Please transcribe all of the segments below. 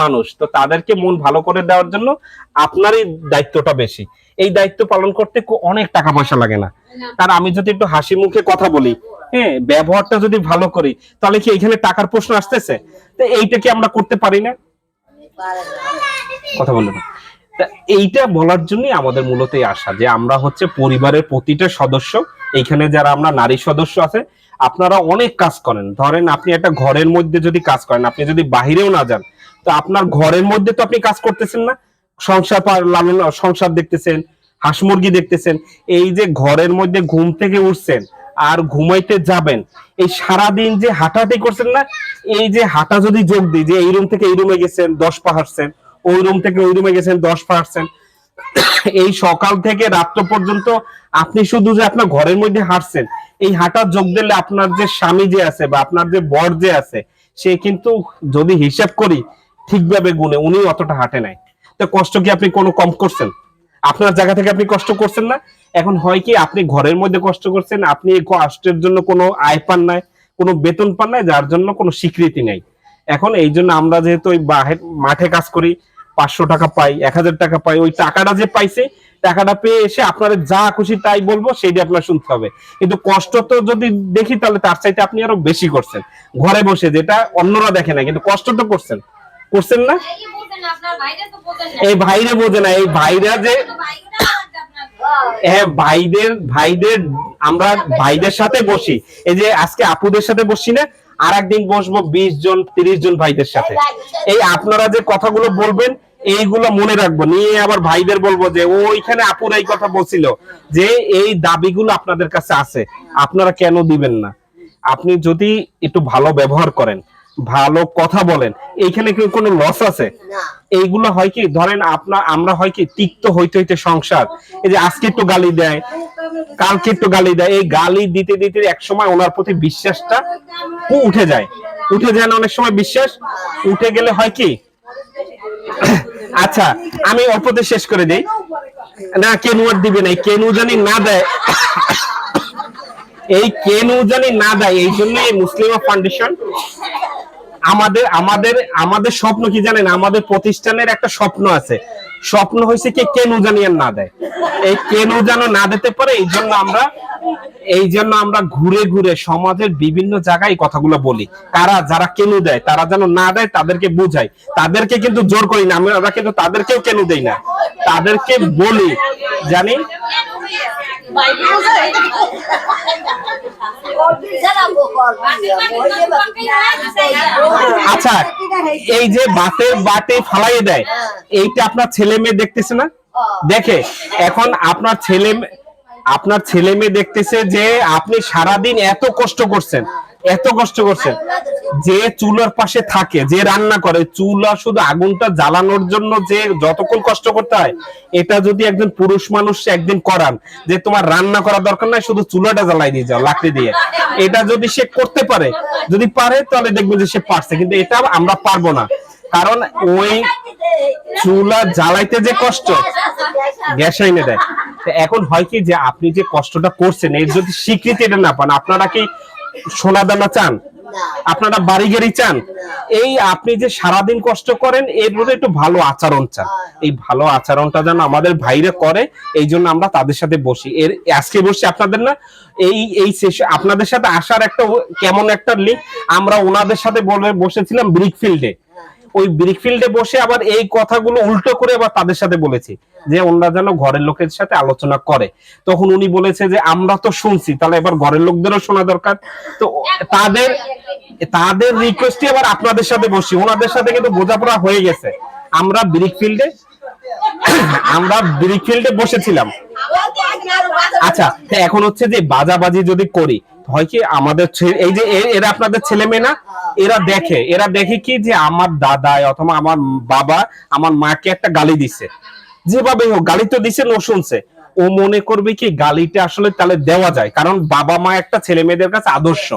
মানুষ, তো তাদেরকে মন ভালো করে দেওয়ার জন্য আপনারই দায়িত্বটা বেশি। এই দায়িত্ব পালন করতে অনেক টাকা পয়সা লাগে না। আর আমি যদি একটু হাসি মুখে কথা বলি হ্যাঁ ব্যবহারটা যদি ভালো করি, তাহলে কি এখানে টাকার প্রশ্ন আসতেছে? তো এইটা কি আমরা করতে পারি না? কথা তা এইটা বলার জন্যই আমাদের মূলত আশা যে আমরা হচ্ছে পরিবারের প্রতিটা সদস্য, এইখানে যারা আমরা নারী সদস্য আছে, আপনারা অনেক কাজ করেন। ধরেন আপনি একটা ঘরের মধ্যে যদি কাজ করেন, আপনি যদি বাহিরেও না যান তো আপনার ঘরের মধ্যে তো আপনি কাজ করতেছেন না? সংসার লালন, সংসার দেখতেছেন, হাঁস মুরগি দেখতেছেন, এই যে ঘরের মধ্যে ঘুম থেকে উঠছেন আর ঘুমাইতে যাবেন, এই সারাদিন যে হাঁটাহাঁটি করছেন না, এই যে হাঁটা যদি যোগ দিই, যে এই রুম থেকে এই রুমে গেছেন, দশ পা হাঁটছেন, ওই রুম থেকে ওই রুমে গেছেন, দশ পা হাঁটছেন, এই সকাল থেকে রাত্র পর্যন্ত আপনি শুধু যে আপনার ঘরের মধ্যে হাঁটছেন, এই হাঁটার যোগ দিলে আপনার যে স্বামী যে আছে বা আপনার যে বর যে আছে, সে কিন্তু যদি হিসাব করি ঠিকভাবে গুনে, উনি অতটা হাঁটে নাই। তো কষ্ট কি আপনি কোনো কম করছেন? আপনার জায়গা থেকে আপনি কষ্ট করছেন না? এখন হয় কি, আপনি ঘরের মধ্যে কষ্ট করছেন, আপনি কষ্টের জন্য কোনো আয় পান নাই, কোনো বেতন পান নাই, যার জন্য কোনো স্বীকৃতি নেই। এখন এই জন্য আমরা যেহেতু ওই বাহে- মাঠে কাজ করি, পাঁচশো টাকা পাই, এক হাজার টাকা পাই, ওই টাকাটা যে পাইছে, টাকাটা পেয়ে এসে আপনারা যা খুশি তাই বলব, সেইটা আপনার শুনতে হবে। কিন্তু কষ্ট তো যদি দেখি, তাহলে তার চাইতে আপনি আরও বেশি করছেন। ঘরে বসে যেটা অন্যরা দেখে না কিন্তু কষ্ট তো করছেন। করছেন না? এই ভাইরে বোঝে না, এই ভাইরা যে হ্যাঁ ভাইদের ভাইদের আমরা ভাইদের সাথে বসি। এই যে আজকে আপুদের সাথে বসছি না আর একদিন বসবো বিশ জন, তিরিশ জন ভাইদের সাথে। এই আপনারা যে কথাগুলো বলবেন, এইগুলো মনে রাখব। নিয়ে আবার ভাইদের বলব যে ওইখানে আপুর এই কথা বলছিল যে, এই দাবিগুলো আপনাদের কাছে আছে। আপনারা কেন দিবেন না? আপনি যদি একটু ভালো ব্যবহার করেন, ভালো কথা বলেন এইখানে কি কোনো লস আছে? এইগুলো হয় কি ধরেন আপনার আমরা হয় কি তিক্ত হইতে হইতে সংসার। এই যে আজকে একটু গালি দেয় কালকে একটু গালি দেয় এই গালি দিতে দিতে এক সময় ওনার প্রতি বিশ্বাসটা উঠে যায়। উঠে যায় না অনেক সময় বিশ্বাস? উঠে গেলে হয় কি? আচ্ছা আমি অল্পতে শেষ করে দিই। না কেনু আর দিবে না কেনু জানি না দেয়। এই কেনু জানি না দেয় এই জন্য এই মুসলিমা ফাউন্ডেশন আমাদের আমাদের আমাদের স্বপ্ন কি জানেন? আমাদের প্রতিষ্ঠানের একটা স্বপ্ন আছে। স্বপ্ন হয়েছে কি কেনু জানি আর না দেয়। এই কেনু যেন না দিতে পারে, এই জন্য আমরা, এই জন্য আমরা ঘুরে ঘুরে সমাজের বিভিন্ন জায়গায় কথাগুলো বলি। কারা যারা কেনু দেয়, তারা যেন না দেয়, তাদেরকে বুঝাই। তাদেরকে কিন্তু জোর করি না। আমরা কিন্তু তাদেরকেও কেনু দেই না। তাদেরকে বলি, জানি আচ্ছা এই যে বাতের বাটে ফালাই দেয়, এইটা আপনার ছেলে মেয়ে দেখতেছে না? দেখে, এখন আপনার ছেলে আপনার ছেলে মেয়ে দেখতেছে যে আপনি সারাদিন এত কষ্ট করছেন। এত কষ্ট করছেন যে চুলার পাশে থাকে, যে রান্না করে, চুলা শুধু আগুনটা জ্বালানোর জন্য যে যতক্ষণ কষ্ট করতে হয়, এটা যদি একজন পুরুষ মানুষ একদিন করান, যে তোমার রান্না করা দরকার নাই, শুধু চুলাটা জ্বালাই দিয়ে যাও, লাকড়ি দিয়ে। এটা যদি সে করতে পারে, যদি পারে, তাহলে দেখবে যে সে পারছে, কিন্তু এটা আমরা পারব না। কারণ ওই চুলা জ্বালাইতে যে কষ্ট, গ্যাস এনে দেয়। এখন হয় কি যে আপনি যে কষ্টটা করছেন, এর যদি স্বীকৃতি এটা না পান, আপনারা কি সোনা দানা চান আপনারা বাড়ি গাড়ি চান এই আপনি যে সারাদিন কষ্ট করেন এর মধ্যে একটু ভালো আচরণ চান। এই ভালো আচরণটা যেন আমাদের ভাইরা করে এই জন্য আমরা তাদের সাথে বসি। এর আজকে বসি আপনাদের না এই এই আপনাদের সাথে আসার একটা কেমন একটা লিঙ্ক আমরা ওনাদের সাথে বলে বসেছিলাম ব্রিক ফিল্ডে ওই ব্রিক ফিল্ডে বসে আবার এই কথাগুলো উল্টো করে আবার তাদের সাথে বলেছি, যে ওনারা যেন ঘরের লোকের সাথে আলোচনা করে। তখন উনি বলেছে যে, আমরা তো শুনছি, তাহলে এবার ঘরের লোকদেরও শোনা দরকার। তো তাদের তাদের রিকোয়েস্টই আবার আপনাদের সাথে বসি ওনাদের সাথে কিন্তু বোঝাপড়া হয়ে গেছে। আমরা ব্রিকফিল্ডে আমরা ব্রিক ফিল্ডে বসেছিলাম। আচ্ছা এখন হচ্ছে যে বাজাবাজি যদি করি হয় কি আমাদের এই যে এরা আপনাদের ছেলে মেয়ে না, এরা দেখে এরা দেখে কি যে আমার দাদা অথবা আমার বাবা আমার মাকে একটা গালি দিছে। যেভাবে হোক, গালি তো দিছে, ও শুনছে। ও মনে করবে কি গালিটা আসলে তাহলে দেওয়া যায়, কারণ বাবা মা একটা ছেলে মেয়েদের কাছে আদর্শ।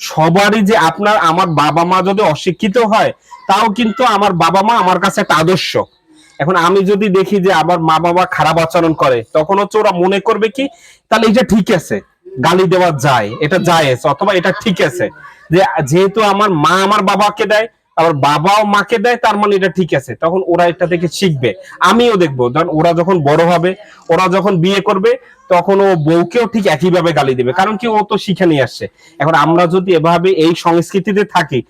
সবারই যে আপনার, আমার বাবা মা যদি অশিক্ষিত হয়, তাও কিন্তু আমার বাবা মা আমার কাছে একটা আদর্শ। এখন আমি যদি দেখি যে আমার মা বাবা খারাপ আচরণ করে, তখন হচ্ছে ওরা মনে করবে কি, তাহলে এটা ঠিক আছে। গালি দেওয়া যায়, এটা যায় অথবা এটা ঠিক আছে। যে যেহেতু আমার মা আমার বাবাকে দেয়, আবার বাবাও মাকে দেয়, তার মানে এটা ঠিক আছে। তখন ওরা এটা থেকে শিখবে। আমিও দেখব। কারণ ওরা যখন বড় হবে, ওরা যখন বিয়ে করবে, তখন ও বউকেও ঠিক একইভাবে গালি দেবে। কারণ কি, ও তো শিখে নিয়ে আসছে। এখন আমরা যদি এভাবে এই সংস্কৃতিতে থাকি